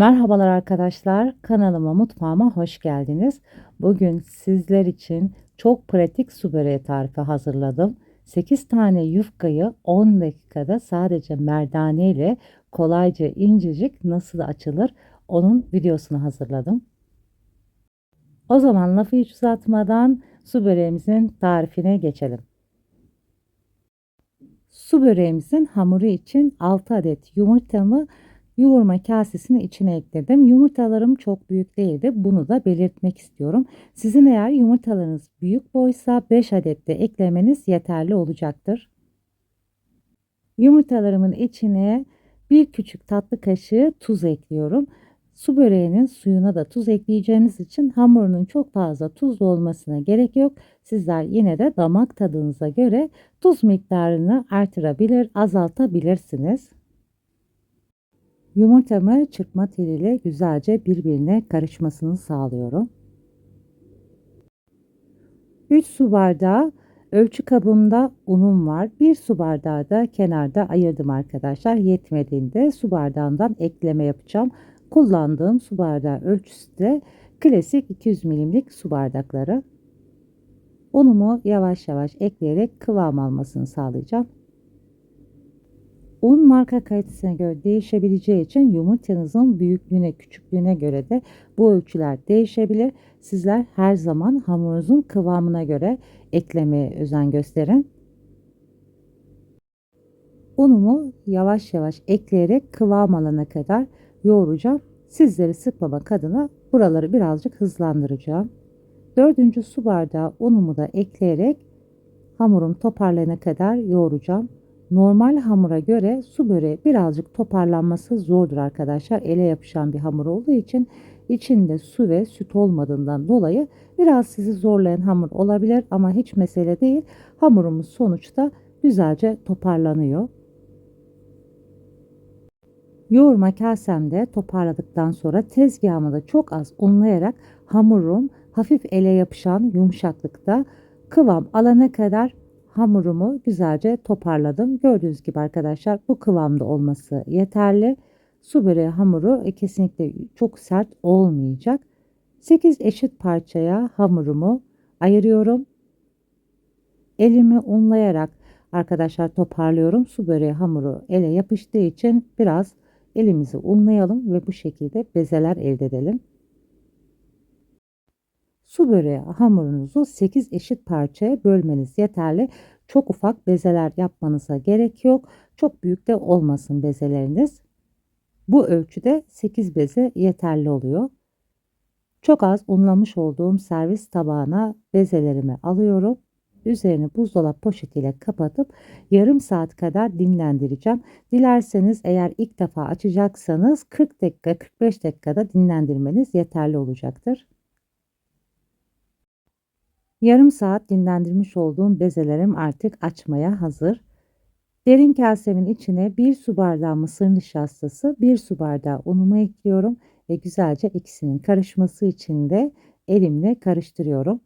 Merhabalar arkadaşlar, kanalıma mutfağıma hoş geldiniz. Bugün sizler için çok pratik su böreği tarifi hazırladım. 8 tane yufkayı 10 dakikada sadece merdane ile kolayca incecik nasıl açılır onun videosunu hazırladım. O zaman lafı hiç uzatmadan su böreğimizin tarifine geçelim. Su böreğimizin hamuru için 6 adet yumurtamı yoğurma kasesinin içine ekledim. Yumurtalarım çok büyük değildi. Bunu da belirtmek istiyorum. Sizin eğer yumurtalarınız büyük boysa 5 adet de eklemeniz yeterli olacaktır. Yumurtalarımın içine bir küçük tatlı kaşığı tuz ekliyorum. Su böreğinin suyuna da tuz ekleyeceğimiz için hamurunun çok fazla tuzlu olmasına gerek yok. Sizler yine de damak tadınıza göre tuz miktarını artırabilir, azaltabilirsiniz. Yumurtamı çırpma teliyle güzelce birbirine karışmasını sağlıyorum. 3 su bardağı ölçü kabımda unum var. 1 su bardağı da kenarda ayırdım arkadaşlar. Yetmediğinde su bardağından ekleme yapacağım. Kullandığım su bardağı ölçüsü de klasik 200 milimlik su bardakları. Unumu yavaş yavaş ekleyerek kıvam almasını sağlayacağım. Un marka kalitesine göre değişebileceği için yumurtanızın büyüklüğüne, küçüklüğüne göre de bu ölçüler değişebilir. Sizler her zaman hamurunuzun kıvamına göre eklemeye özen gösterin. Unumu yavaş yavaş ekleyerek kıvam alana kadar yoğuracağım. Sizleri sıkmamak adına buraları birazcık hızlandıracağım. Dördüncü su bardağı unumu da ekleyerek hamurum toparlayana kadar yoğuracağım. Normal hamura göre su böreği birazcık toparlanması zordur arkadaşlar. Ele yapışan bir hamur olduğu için içinde su ve süt olmadığından dolayı biraz sizi zorlayan hamur olabilir ama hiç mesele değil. Hamurumuz sonuçta güzelce toparlanıyor. Yoğurma kasemde toparladıktan sonra tezgahımı da çok az unlayarak hamurum hafif ele yapışan yumuşaklıkta kıvam alana kadar hamurumu güzelce toparladım. Gördüğünüz gibi arkadaşlar bu kıvamda olması yeterli. Su böreği hamuru kesinlikle çok sert olmayacak. 8 eşit parçaya hamurumu ayırıyorum. Elimi unlayarak arkadaşlar toparlıyorum. Su böreği hamuru ele yapıştığı için biraz elimizi unlayalım ve bu şekilde bezeler elde edelim. Su böreği hamurunuzu 8 eşit parçaya bölmeniz yeterli. Çok ufak bezeler yapmanıza gerek yok. Çok büyük de olmasın bezeleriniz. Bu ölçüde 8 beze yeterli oluyor. Çok az unlamış olduğum servis tabağına bezelerimi alıyorum. Üzerini buzdolap poşetiyle kapatıp yarım saat kadar dinlendireceğim. Dilerseniz eğer ilk defa açacaksanız 40 dakika 45 dakikada dinlendirmeniz yeterli olacaktır. Yarım saat dinlendirmiş olduğum bezelerim artık açmaya hazır. Derin kasemin içine bir su bardağı mısır nişastası, bir su bardağı unumu ekliyorum ve güzelce ikisinin karışması için de elimle karıştırıyorum.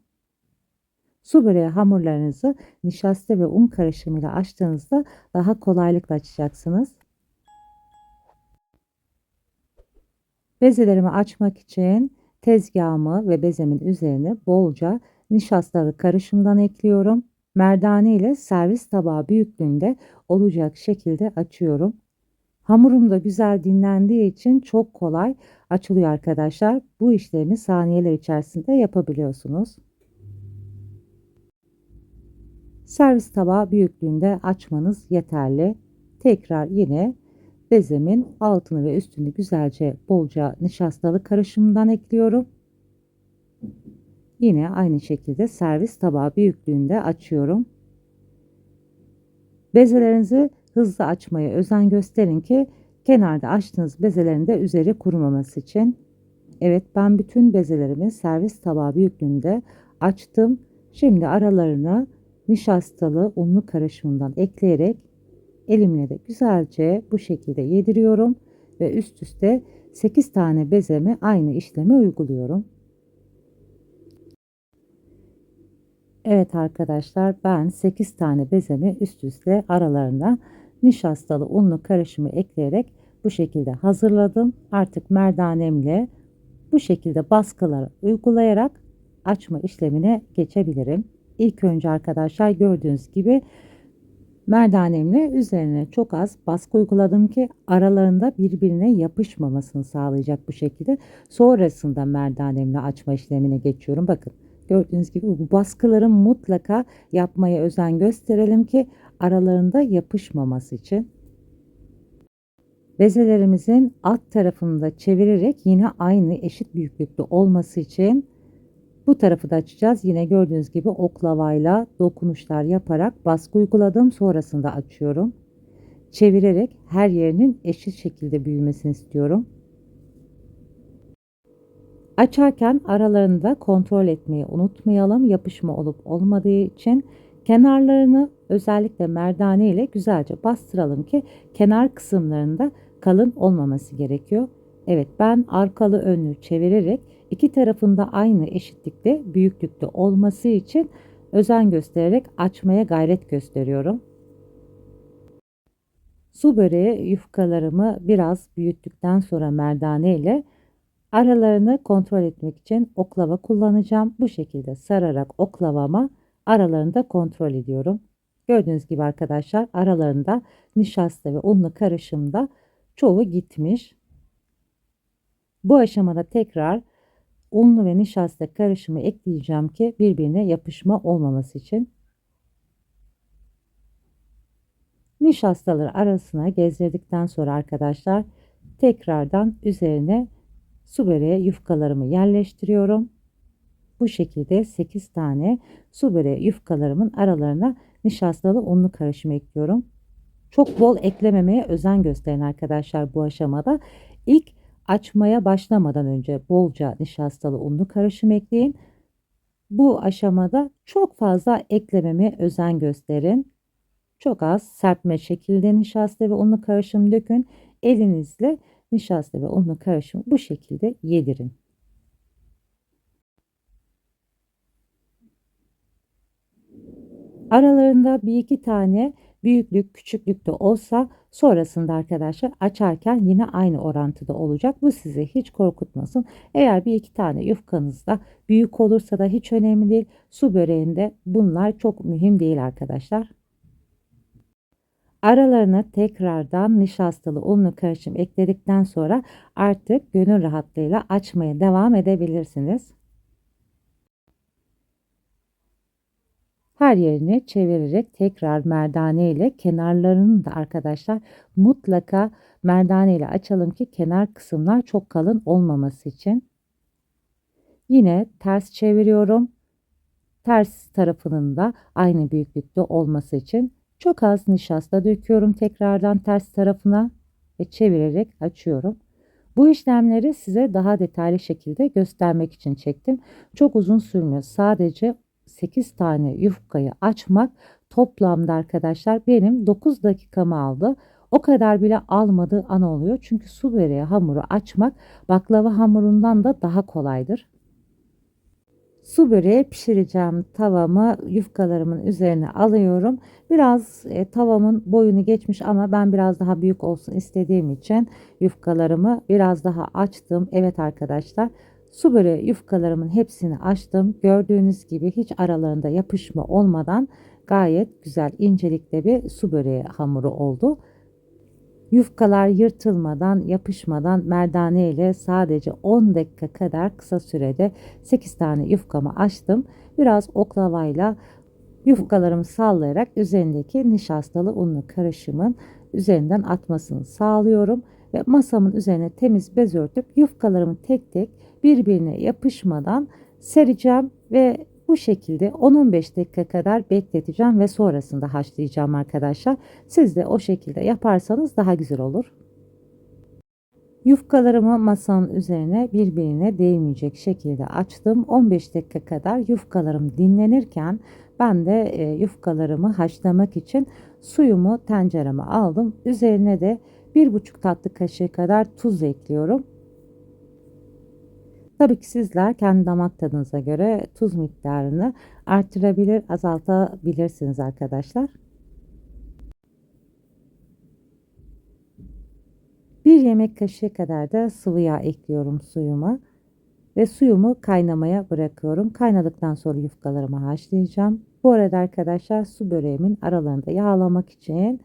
Su böreği hamurlarınızı nişasta ve un karışımıyla açtığınızda daha kolaylıkla açacaksınız. Bezelerimi açmak için tezgahımı ve bezemin üzerine bolca nişastalı karışımdan ekliyorum. Merdane ile servis tabağı büyüklüğünde olacak şekilde açıyorum. Hamurum da güzel dinlendiği için çok kolay açılıyor arkadaşlar. Bu işlemi saniyeler içerisinde yapabiliyorsunuz. Servis tabağı büyüklüğünde açmanız yeterli. Tekrar yine bezemin altını ve üstünü güzelce bolca nişastalı karışımdan ekliyorum. Yine aynı şekilde servis tabağı büyüklüğünde açıyorum. Bezelerinizi hızlı açmaya özen gösterin ki kenarda açtığınız bezelerin de üzeri kurumaması için. Evet ben bütün bezelerimi servis tabağı büyüklüğünde açtım. Şimdi aralarına nişastalı unlu karışımından ekleyerek elimle de güzelce bu şekilde yediriyorum ve üst üste 8 tane bezeme aynı işlemi uyguluyorum. Evet arkadaşlar ben 8 tane bezemi üst üste aralarına nişastalı unlu karışımı ekleyerek bu şekilde hazırladım. Artık merdanemle bu şekilde baskıları uygulayarak açma işlemine geçebilirim. İlk önce arkadaşlar gördüğünüz gibi merdanemle üzerine çok az baskı uyguladım ki aralarında birbirine yapışmamasını sağlayacak bu şekilde. Sonrasında merdanemle açma işlemine geçiyorum. Bakın gördüğünüz gibi bu baskıları mutlaka yapmaya özen gösterelim ki aralarında yapışmaması için. Bezelerimizin alt tarafını da çevirerek yine aynı eşit büyüklükte olması için bu tarafı da açacağız. Yine gördüğünüz gibi oklavayla dokunuşlar yaparak baskı uyguladım. Sonrasında açıyorum. Çevirerek her yerinin eşit şekilde büyümesini istiyorum. Açarken aralarında kontrol etmeyi unutmayalım. Yapışma olup olmadığı için kenarlarını özellikle merdane ile güzelce bastıralım ki kenar kısımlarında kalın olmaması gerekiyor. Evet ben arkalı önlü çevirerek iki tarafında aynı eşitlikte büyüklükte olması için özen göstererek açmaya gayret gösteriyorum. Su böreği yufkalarımı biraz büyüttükten sonra merdane ile aralarını kontrol etmek için oklava kullanacağım. Bu şekilde sararak oklavama aralarında kontrol ediyorum. Gördüğünüz gibi arkadaşlar aralarında nişasta ve unlu karışımda çoğu gitmiş. Bu aşamada tekrar unlu ve nişasta karışımı ekleyeceğim ki birbirine yapışma olmaması için. Nişastaları arasına gezdirdikten sonra arkadaşlar tekrardan üzerine su böreği yufkalarımı yerleştiriyorum. Bu şekilde 8 tane su böreği yufkalarımın aralarına nişastalı unlu karışım ekliyorum. Çok bol eklememeye özen gösterin arkadaşlar bu aşamada. İlk açmaya başlamadan önce bolca nişastalı unlu karışım ekleyin. Bu aşamada çok fazla eklememeye özen gösterin. Çok az serpme şekilde nişasta ve unlu karışım dökün. Elinizle nişasta ve unlu karışımı bu şekilde yedirin. Aralarında bir iki tane büyüklük küçüklükte olsa sonrasında arkadaşlar açarken yine aynı orantıda olacak. Bu sizi hiç korkutmasın. Eğer bir iki tane yufkanızda büyük olursa da hiç önemli değil. Su böreğinde bunlar çok mühim değil arkadaşlar. Aralarına tekrardan nişastalı unlu karışım ekledikten sonra artık gönül rahatlığıyla açmaya devam edebilirsiniz. Her yerini çevirerek tekrar merdane ile kenarlarını da arkadaşlar mutlaka merdane ile açalım ki kenar kısımlar çok kalın olmaması için. Yine ters çeviriyorum. Ters tarafının da aynı büyüklükte olması için çok az nişasta döküyorum tekrardan ters tarafına ve çevirerek açıyorum. Bu işlemleri size daha detaylı şekilde göstermek için çektim. Çok uzun sürmüyor. Sadece 8 tane yufkayı açmak toplamda arkadaşlar benim 9 dakikamı aldı. O kadar bile almadığı an oluyor. Çünkü su böreği hamuru açmak baklava hamurundan da daha kolaydır. Su böreği pişireceğim tavamı yufkalarımın üzerine alıyorum. Biraz e, tavamın boyunu geçmiş ama ben biraz daha büyük olsun istediğim için yufkalarımı biraz daha açtım. Evet arkadaşlar Su böreği yufkalarımın hepsini açtım. Gördüğünüz gibi hiç aralarında yapışma olmadan gayet güzel incelikte bir su böreği hamuru oldu. Yufkalar yırtılmadan, yapışmadan merdane ile sadece 10 dakika kadar kısa sürede 8 tane yufkamı açtım. Biraz oklavayla yufkalarımı sallayarak üzerindeki nişastalı unlu karışımın üzerinden atmasını sağlıyorum ve masamın üzerine temiz bez örtüp yufkalarımı tek tek birbirine yapışmadan sereceğim ve bu şekilde 10-15 dakika kadar bekleteceğim ve sonrasında haşlayacağım arkadaşlar. Siz de o şekilde yaparsanız daha güzel olur. Yufkalarımı masanın üzerine birbirine değmeyecek şekilde açtım. 15 dakika kadar yufkalarım dinlenirken ben de e, yufkalarımı haşlamak için suyumu tencereme aldım. Üzerine de 1,5 tatlı kaşığı kadar tuz ekliyorum. Tabii ki sizler kendi damak tadınıza göre tuz miktarını artırabilir, azaltabilirsiniz arkadaşlar. 1 yemek kaşığı kadar da sıvı yağ ekliyorum suyuma. Ve suyumu kaynamaya bırakıyorum. Kaynadıktan sonra yufkalarımı haşlayacağım. Bu arada arkadaşlar su böreğimin aralarında yağlamak için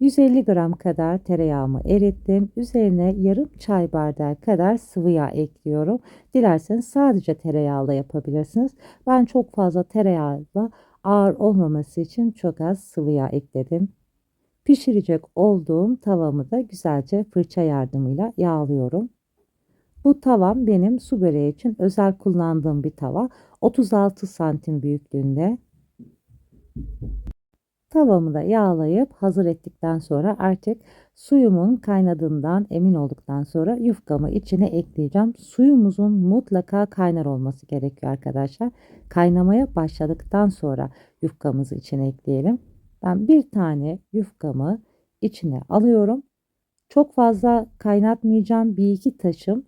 150 gram kadar tereyağımı erittim. Üzerine yarım çay bardağı kadar sıvı yağ ekliyorum. Dilerseniz sadece tereyağla yapabilirsiniz. Ben çok fazla tereyağla ağır olmaması için çok az sıvı yağ ekledim. Pişirecek olduğum tavamı da güzelce fırça yardımıyla yağlıyorum. Bu tavam benim su böreği için özel kullandığım bir tava. 36 santim büyüklüğünde. Tavamı da yağlayıp hazır ettikten sonra artık suyumun kaynadığından emin olduktan sonra yufkamı içine ekleyeceğim. Suyumuzun mutlaka kaynar olması gerekiyor arkadaşlar. Kaynamaya başladıktan sonra yufkamızı içine ekleyelim. Ben bir tane yufkamı içine alıyorum. Çok fazla kaynatmayacağım. Bir iki taşım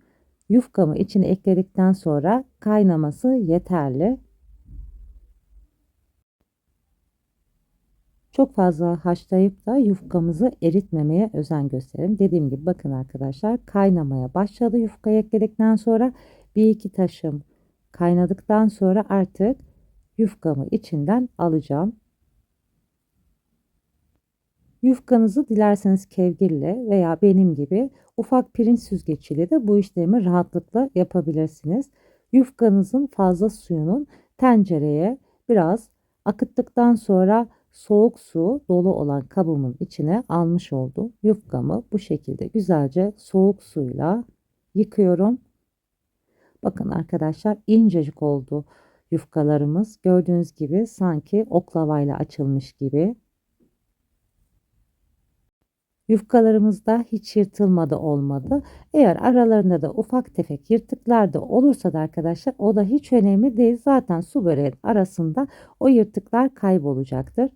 yufkamı içine ekledikten sonra kaynaması yeterli. Çok fazla haşlayıp da yufkamızı eritmemeye özen gösterin. Dediğim gibi bakın arkadaşlar kaynamaya başladı yufka ekledikten sonra bir iki taşım kaynadıktan sonra artık yufkamı içinden alacağım. Yufkanızı dilerseniz kevgirle veya benim gibi ufak pirinç süzgeciyle de bu işlemi rahatlıkla yapabilirsiniz. Yufkanızın fazla suyunun tencereye biraz akıttıktan sonra soğuk su dolu olan kabımın içine almış oldum. Yufkamı bu şekilde güzelce soğuk suyla yıkıyorum. Bakın arkadaşlar incecik oldu yufkalarımız. Gördüğünüz gibi sanki oklavayla açılmış gibi. Yufkalarımızda hiç yırtılmadı olmadı. Eğer aralarında da ufak tefek yırtıklar da olursa da arkadaşlar o da hiç önemli değil. Zaten su böreğin arasında o yırtıklar kaybolacaktır.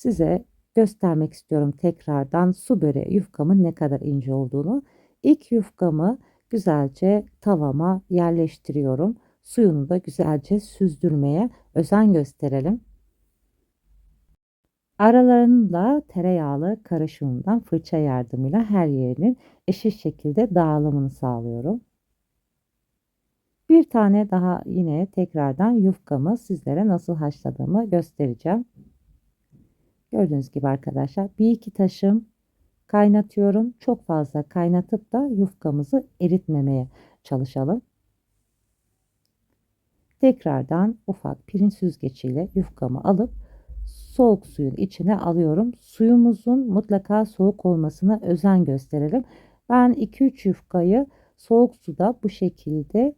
Size göstermek istiyorum tekrardan su böreği yufkamın ne kadar ince olduğunu. İlk yufkamı güzelce tavama yerleştiriyorum. Suyunu da güzelce süzdürmeye özen gösterelim. Aralarını da tereyağlı karışımından fırça yardımıyla her yerinin eşit şekilde dağılımını sağlıyorum. Bir tane daha yine tekrardan yufkamı sizlere nasıl haşladığımı göstereceğim. Gördüğünüz gibi arkadaşlar bir iki taşım kaynatıyorum. Çok fazla kaynatıp da yufkamızı eritmemeye çalışalım. Tekrardan ufak pirinç süzgeciyle yufkamı alıp soğuk suyun içine alıyorum. Suyumuzun mutlaka soğuk olmasına özen gösterelim. Ben 2-3 yufkayı soğuk suda bu şekilde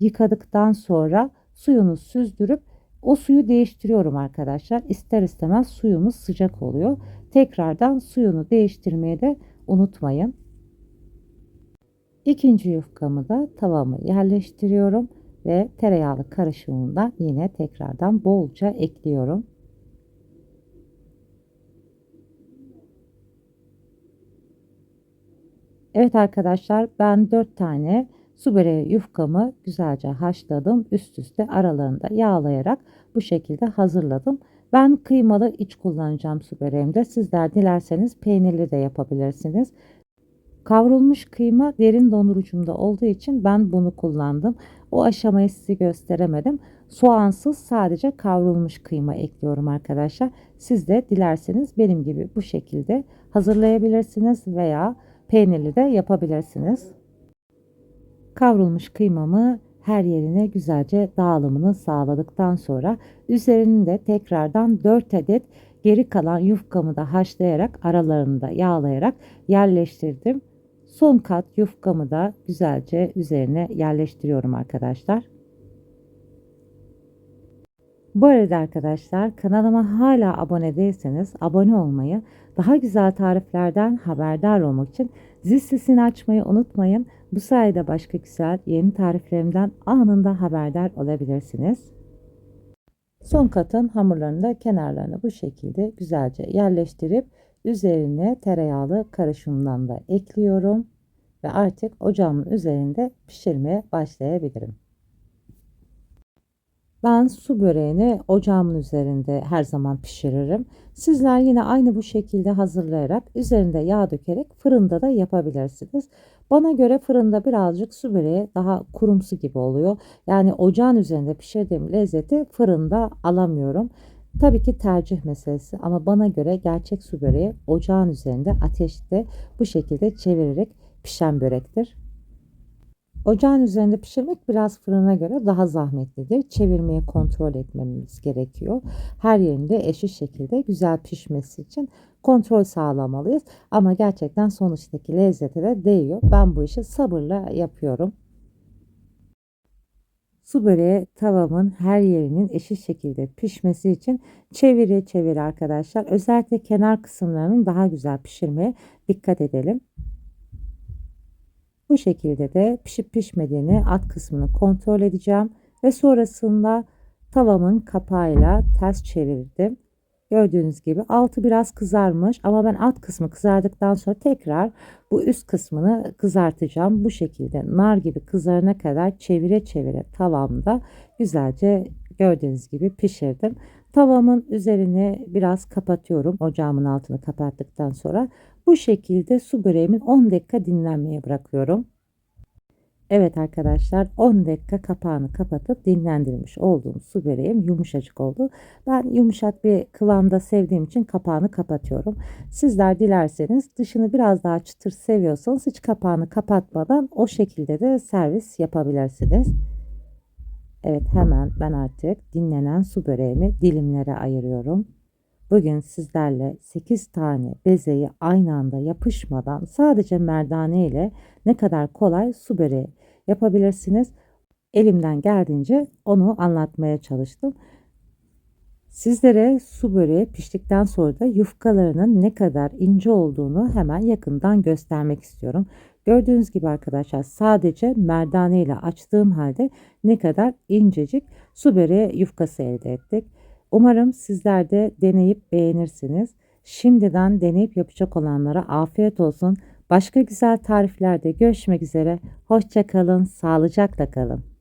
yıkadıktan sonra suyunu süzdürüp o suyu değiştiriyorum arkadaşlar. İster istemez suyumuz sıcak oluyor. Tekrardan suyunu değiştirmeye de unutmayın. İkinci yufkamı da tavamı yerleştiriyorum ve tereyağlı karışımını yine tekrardan bolca ekliyorum. Evet arkadaşlar ben 4 tane su böreği yufkamı güzelce haşladım. Üst üste aralarında yağlayarak bu şekilde hazırladım. Ben kıymalı iç kullanacağım su böreğimde. Sizler dilerseniz peynirli de yapabilirsiniz. Kavrulmuş kıyma derin dondurucumda olduğu için ben bunu kullandım. O aşamayı size gösteremedim. Soğansız sadece kavrulmuş kıyma ekliyorum arkadaşlar. Siz de dilerseniz benim gibi bu şekilde hazırlayabilirsiniz veya peynirli de yapabilirsiniz. Kavrulmuş kıymamı her yerine güzelce dağılımını sağladıktan sonra üzerinde tekrardan 4 adet geri kalan yufkamı da haşlayarak aralarını da yağlayarak yerleştirdim. Son kat yufkamı da güzelce üzerine yerleştiriyorum arkadaşlar. Bu arada arkadaşlar kanalıma hala abone değilseniz abone olmayı, daha güzel tariflerden haberdar olmak için zil sesini açmayı unutmayın. Bu sayede başka güzel yeni tariflerimden anında haberdar olabilirsiniz. Son katın hamurlarını da kenarlarını bu şekilde güzelce yerleştirip üzerine tereyağlı karışımdan da ekliyorum ve artık ocağımın üzerinde pişirmeye başlayabilirim. Ben su böreğini ocağımın üzerinde her zaman pişiririm. Sizler yine aynı bu şekilde hazırlayarak üzerinde yağ dökerek fırında da yapabilirsiniz. Bana göre fırında birazcık su böreği daha kurumsu gibi oluyor. Yani ocağın üzerinde pişirdiğim lezzeti fırında alamıyorum. Tabii ki tercih meselesi ama bana göre gerçek su böreği ocağın üzerinde ateşte bu şekilde çevirerek pişen börektir. Ocağın üzerinde pişirmek biraz fırına göre daha zahmetlidir. Çevirmeye kontrol etmemiz gerekiyor. Her yerinde eşit şekilde güzel pişmesi için kontrol sağlamalıyız. Ama gerçekten sonuçtaki lezzete de değiyor. Ben bu işi sabırla yapıyorum. Su böreği tavamın her yerinin eşit şekilde pişmesi için çeviri çeviri arkadaşlar. Özellikle kenar kısımlarının daha güzel pişirmeye dikkat edelim. Bu şekilde de pişip pişmediğini alt kısmını kontrol edeceğim ve sonrasında tavamın kapağıyla ters çevirdim. Gördüğünüz gibi altı biraz kızarmış ama ben alt kısmı kızardıktan sonra tekrar bu üst kısmını kızartacağım. Bu şekilde nar gibi kızarana kadar çevire çevire tavamda güzelce gördüğünüz gibi pişirdim. Tavamın üzerini biraz kapatıyorum ocağımın altını kapattıktan sonra. Bu şekilde su böreğimin 10 dakika dinlenmeye bırakıyorum. Evet arkadaşlar 10 dakika kapağını kapatıp dinlendirmiş olduğum su böreğim yumuşacık oldu. Ben yumuşak bir kıvamda sevdiğim için kapağını kapatıyorum. Sizler dilerseniz dışını biraz daha çıtır seviyorsanız hiç kapağını kapatmadan o şekilde de servis yapabilirsiniz. Evet hemen ben artık dinlenen su böreğimi dilimlere ayırıyorum. Bugün sizlerle 8 tane bezeyi aynı anda yapışmadan sadece merdane ile ne kadar kolay su böreği yapabilirsiniz. Elimden geldiğince onu anlatmaya çalıştım. Sizlere su böreği piştikten sonra da yufkalarının ne kadar ince olduğunu hemen yakından göstermek istiyorum. Gördüğünüz gibi arkadaşlar sadece merdane ile açtığım halde ne kadar incecik su böreği yufkası elde ettik. Umarım sizler de deneyip beğenirsiniz. Şimdiden deneyip yapacak olanlara afiyet olsun. Başka güzel tariflerde görüşmek üzere. Hoşçakalın, sağlıcakla kalın.